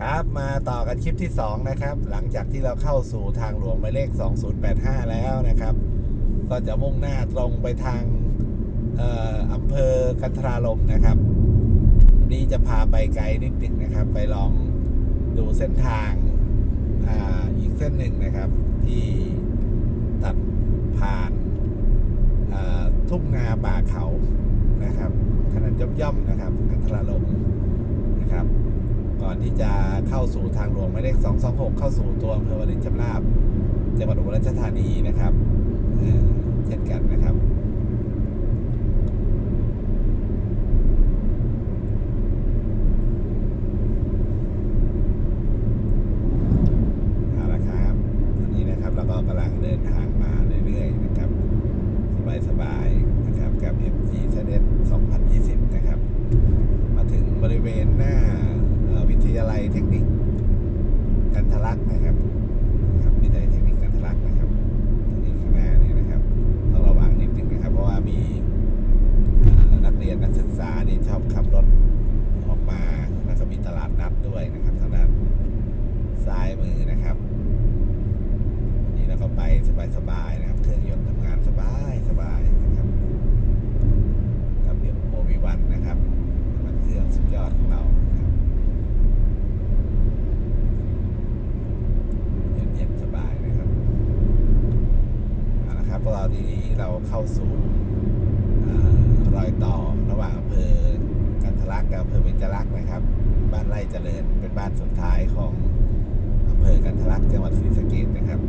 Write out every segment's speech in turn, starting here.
ครับมาต่อกันคลิปที่ 2 นะครับ หลังจากที่เราเข้าสู่ทางหลวงหมายเลข 2085 แล้วนะครับ ก็จะมุ่งหน้าตรงไปทางเอ่ออำเภอกันทราลมนะครับนี้จะพาไปไกลนิดหนึ่งนะครับ ไปลองดูเส้นทางอ่าอีกเส้นหนึ่งนะครับ ที่ตัดผ่านทุ่งนาป่าเขานะครับขนาดย่อมๆนะครับกันทราลมนะครับ ก่อนที่จะเข้าสู่ทางหลวงหมายเลข 226 เข้าสู่ตัวอำเภอวารินชำราบจังหวัดอุบลราชธานีนะครับเอ่อเช่นกันนะครับ เอาละครับตอนนี้นะครับเราก็กำลังเดินทางมาเรื่อยๆนะครับ สบายๆนะครับกับ MG s e t 2020 นะครับ มาถึงบริเวณหน้าเอ่อวิทยาลัยเทคนิคกันทะลักนะครับนะครับวิทยาลัยเทคนิคกันทะลักนะครับตรงนี้ข้างหน้านี่นะครับต้องระวังนิดนึงนะครับ เพราะว่ามีเอ่อนักเรียนนักศึกษานี่ชอบขับรถออกมาแล้วก็มีตลาดนัดด้วยนะครับทางด้านซ้ายมือนะครับวันนี้เราก็ไปสบายๆนะครับ เครื่องยนต์ทำงานสบายสบายๆนะครับ กับเดี๋ยวโอวีวันนะครับน้ำมันเครื่องสุดยอดของเรานะครับเย็นเย็นๆสบายนะครับเอาละครับพวกเราทีนี้เราเข้า สู่รอยต่อระหว่างอำเภอกันทะลักกับอำเภอเบญจรักษ์นะครับ บ้านไร่เจริญเป็นบ้านสุดท้ายของอำเภอกันทะลักจังหวัดศรีสะเกษนะครับ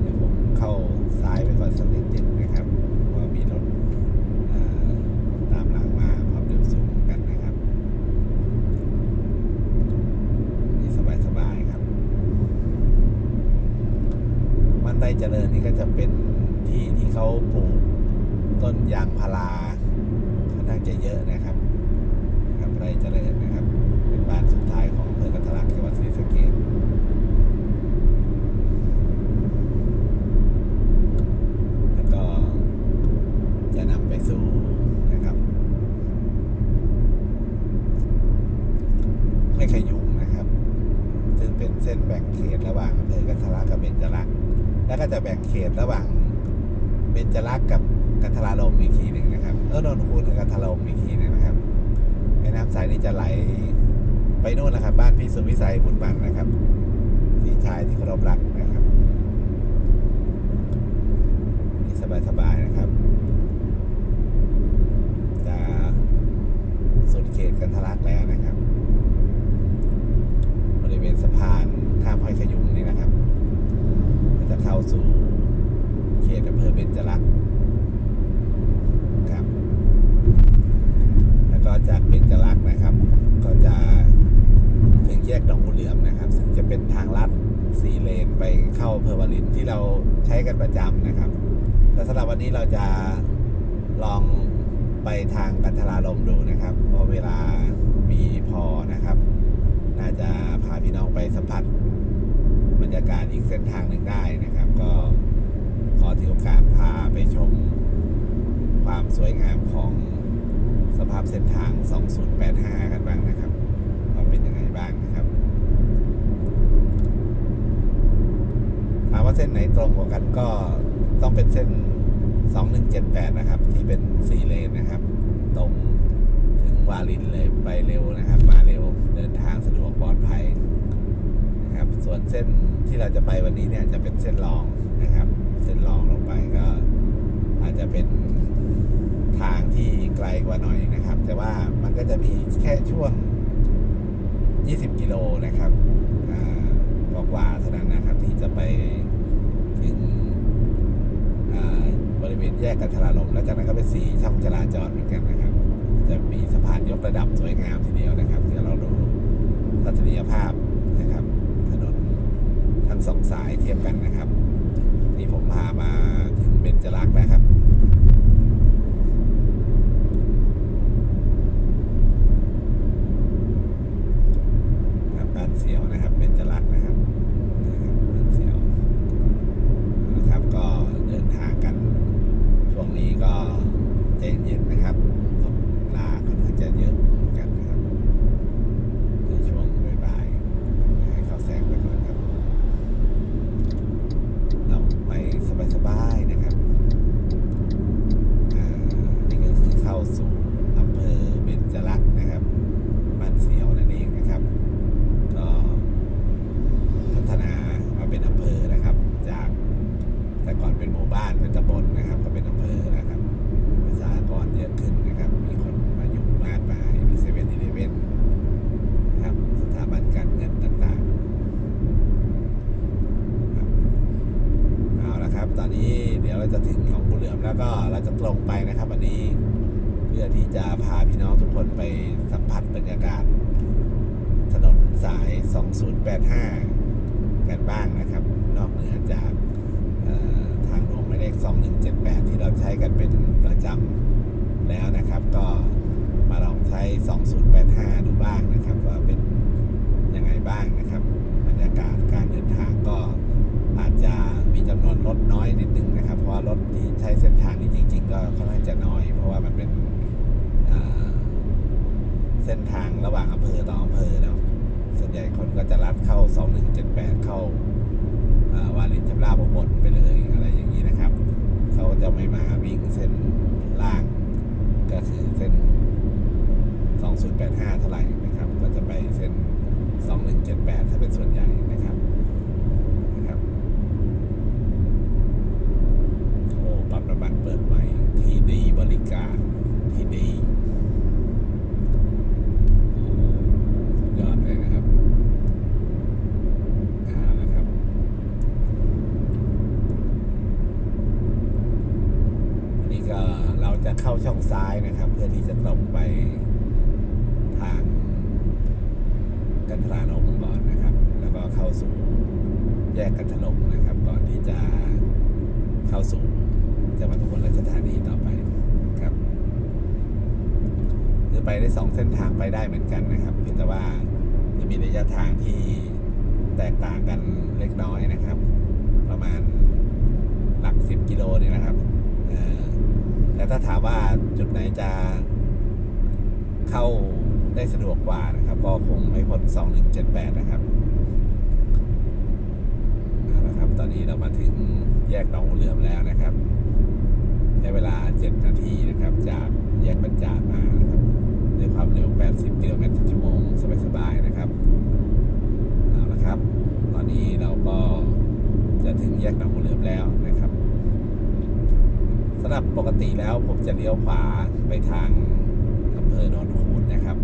เดี๋ยวผมเข้าซ้ายไปก่อนสักนิดหนึงนะครับเพราะว่ามีรถเอ่อตามหลังมาความเร็วสูงกันนะครับ นี่สบายๆครับ มันได้เจริญนี่ก็จะเป็นที่ที่เขาปลูกต้นยางพาราค่อนข้างจะเยอะนะครับนะครับไรเจริญนะครับ เป็นบ้านสุดท้ายของอำเภอกันทะลักจังหวัดศรีสะเกษ แล้วก็จะนำไปสู่นะครับไม่ขยุงนะครับ ซึ่งเป็นเส้นแบ่งเขตระหว่างอำเภอกันทะลักกับเบญจรักษ์แล้วก็จะแบ่งเขตระหว่าง เบญจรักกับกันทราลมอีกทีหนึ่งนะครับเออนนคูนกับกันทราลมอีกทีหนึ่งนะครับแม่น้ำสายนี้จะไหลไปโน่นนะครับ บ้านพี่สุวิสัยบุญบังนะครับพี่ชายที่เคารพรักนะครับนี่สบายๆนะครับจะสุดเขตกันทะลักแล้วนะครับบริเวณสะพานข้ามห้อยขยุงนี่นะครับ จะเข้าสู่ ตอำเภอเบญจรักษ์ครับ แล้วก็จากเบญจรักษ์นะครับ ก็จะถึงแยกหนองงูเหลือมนะครับ ซึ่งจะเป็นทางลัดสี่เลนไปเข้าอำเภอวารินที่เราใช้กันประจำนะครับแต่สำหรับวันนี้เราจะลองไปทางกันทราลมดูนะครับ เพราะเวลามีพอนะครับ น่าจะพาพี่น้องไปสัมผัสบรรยากาศอีกเส้นทางหนึ่งได้นะครับ ก็ อถือโอกาสพาไปชม ความสวยงามของสภาพเส้นทาง 2085 กันบ้างนะครับว่าเป็นยังไงบ้างนะครับถามว่าเส้นไหนตรงกว่ากันก็ต้องเป็นเส้น 2178 นะครับ ที่เป็น4เลนนะครับ ตรงถึงวาลินเลยไปเร็วนะครับ มาเร็วเดินทางสะดวกปลอดภัยนะครับ ส่วนเส้นที่เราจะไปวันนี้เนี่ยจะเป็นเส้นรอง เส้นรองลงไปก็อาจจะเป็นทางที่ไกลกว่าหน่อยนะครับ แต่ว่ามันก็จะมีแค่ช่วง 20 กิโลนะครับอ่ากว่าเท่านั้นนะครับ ที่จะไปถึงบริเวณแยกกันทราลมแล้วจากนั้นก็เป็นสีช่องจราจรเหมือนกันนะครับ จะมีสะพานยกระดับสวยงามทีเดียวนะครับที่เราดูทัศนียภาพนะครับ ถนนทั้งสองสายเทียบกันนะครับ ที่ผมพามาถึงเบญจรักษ์แล้วครับบ้านเสียวนะครับเป็นจรักษ์นะครับนะครับบ้านเสียวนะครับ ก็เดินทางกัน ช่วงนี้ก็ใจเย็นๆนะครับตกลาค่อนข้างจะเยอะเหมือนกันนะครับ 85 กันบ้างนะครับ นอกเหนือจากทางหลวงหมายเลข 2178 ที่เราใช้กันเป็นประจำแล้วนะครับ ก็มาลองใช้ 2085 ดูบ้างนะครับ ว่าเป็นยังไงบ้างนะครับ บรรยากาศการเดินทางก็อาจจะมีจำนวนรถน้อยนิดนึงนะครับ เพราะว่ารถที่ใช้เส้นทางนี้จริง ๆ ก็ค่อนข้างจะน้อย เพราะว่ามันเป็นเส้นทางระหว่างอำเภอต่ออำเภอนะ ส่วนใหญ่คนก็จะรัดเข้า 2178 เข้าอ่าวารินชำราบอุบลไปเลยอะไรอย่างนี้นะครับ เขาก็จะไม่มาวิ่งเส้นล่าง ก็คือเส้น 2085 เท่าไหร่นะครับ ก็จะไปเส้น 2178 ถ้าเป็นส่วนใหญ่นะครับนะครับ โอ้ปั๊มน้ำมันเปิดใหม่ที่ดีบริการที่ดีโอ้สุดยอดเลยนะครับเอาละครับ อันนี้ก็เราจะเข้าช่องซ้ายนะครับ เพื่อที่จะตรงไปทางกันทรานมก่อนนะครับ แล้วก็เข้าสู่ แยกกันทลมนะครับ ก่อนที่จะเข้าสู่จังหวัดอุบลราชธานีต่อไปครับคือไปได้สองเส้นทางไปได้เหมือนกันนะครับเพียงแต่ว่าจะมีระยะทางที่แตกต่างกันเล็กน้อยนะครับ ประมาณหลักสิบกิโลนี่นะครับแต่ถ้าถามว่าจุดไหนจะเข้าได้สะดวกกว่านะครับ ก็คงไม่พ้น 2178 นะครับเอาละครับ ตอนนี้เรามาถึง แยกหนองหัวเหลือมแล้วนะครับใช้เวลา 7 นาทีนะครับ จากแยกบรรจาดมานะครับด้วยความเร็ว 80 กิโลเมตรต่อชั่วโมงสบายๆนะครับเอาละครับ ตอนนี้เราก็จะถึงแยกหนองหัวเหลือมแล้วนะครับสำหรับปกติแล้วผมจะเลี้ยวขวาไปทางอำเภอโนนคูนนะครับ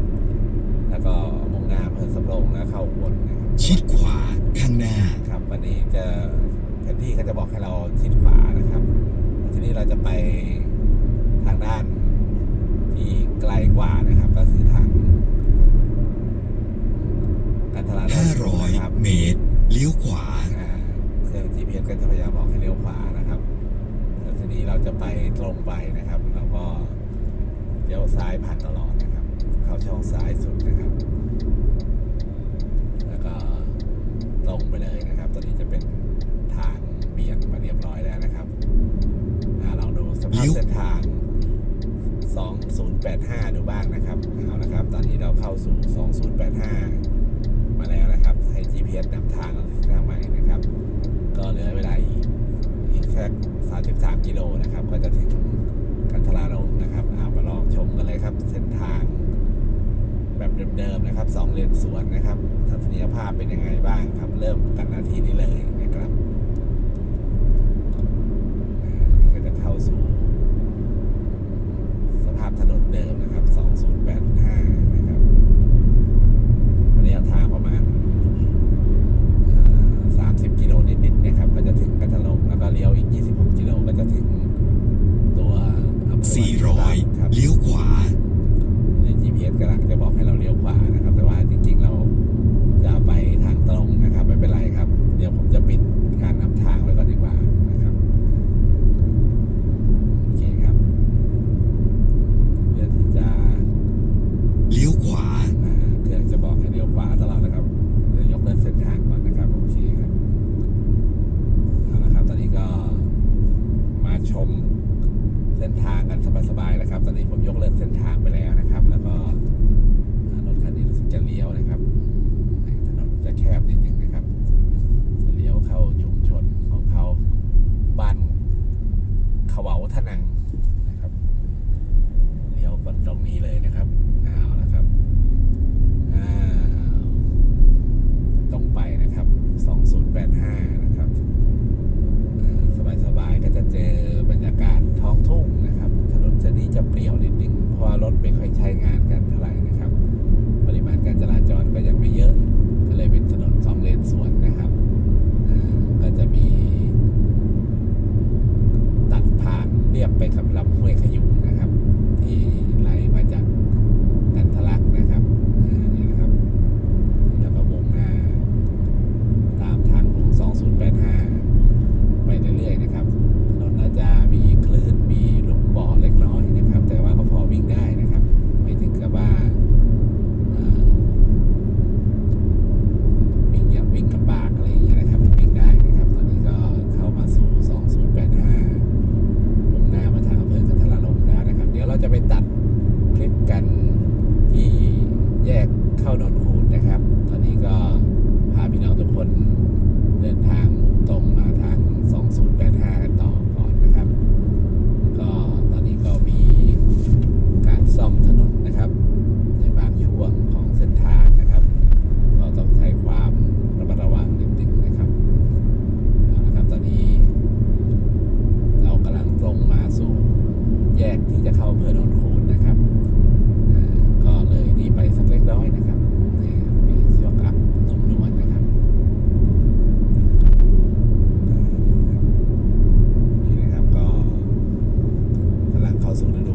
แล้วก็มุ่งหน้าอำเภอสำโรงแล้วเข้าอุบลนะครับชิดขวาข้างหน้าครับวันนี้จะแผ นที่ก็จะบอกให้เราชิดขวานะครับ ทีนี้เราจะไปทางด้านที่ไกลกว่านะครับ ก็คือทางกันทราดนะครับ 500 เมตร เลี้ยวขวา อ่าเครื่อง GPS ก็จะพยายามบอกให้เลี้ยวขวานะครับแล้วทีนี้เราจะไปตรงไปนะครับเราก็เลี้ยวซ้ายผ่านตลอดนะครับ เข้าช่องซ้ายสุดนะครับ แล้วก็ตรงไปเลยนะครับ ตอนนี้จะเป็นทางเบี่ยงมาเรียบร้อยแล้วนะครับอ่าลองดูสภาพเส้นทาง 2085 ดูบ้างนะครับ เอาละครับ ตอนนี้เราเข้าสู่ 2085 มาแล้วนะครับ ให้ GPS นำทางเส้นทางใหม่นะครับ ก็เหลือเวลาอีกอีกแค่33 กิโลนะครับ ก็จะถึงกันทรารมนะครับเอามาลองชมกันเลยครับ เส้นทาง แบบเดิมๆนะครับสองเลนสวนนะครับ ทัศนียภาพเป็นยังไงบ้างครับ เริ่มกันนาทีนี้เลย comes.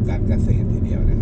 การเกษตรทีเดียวนะ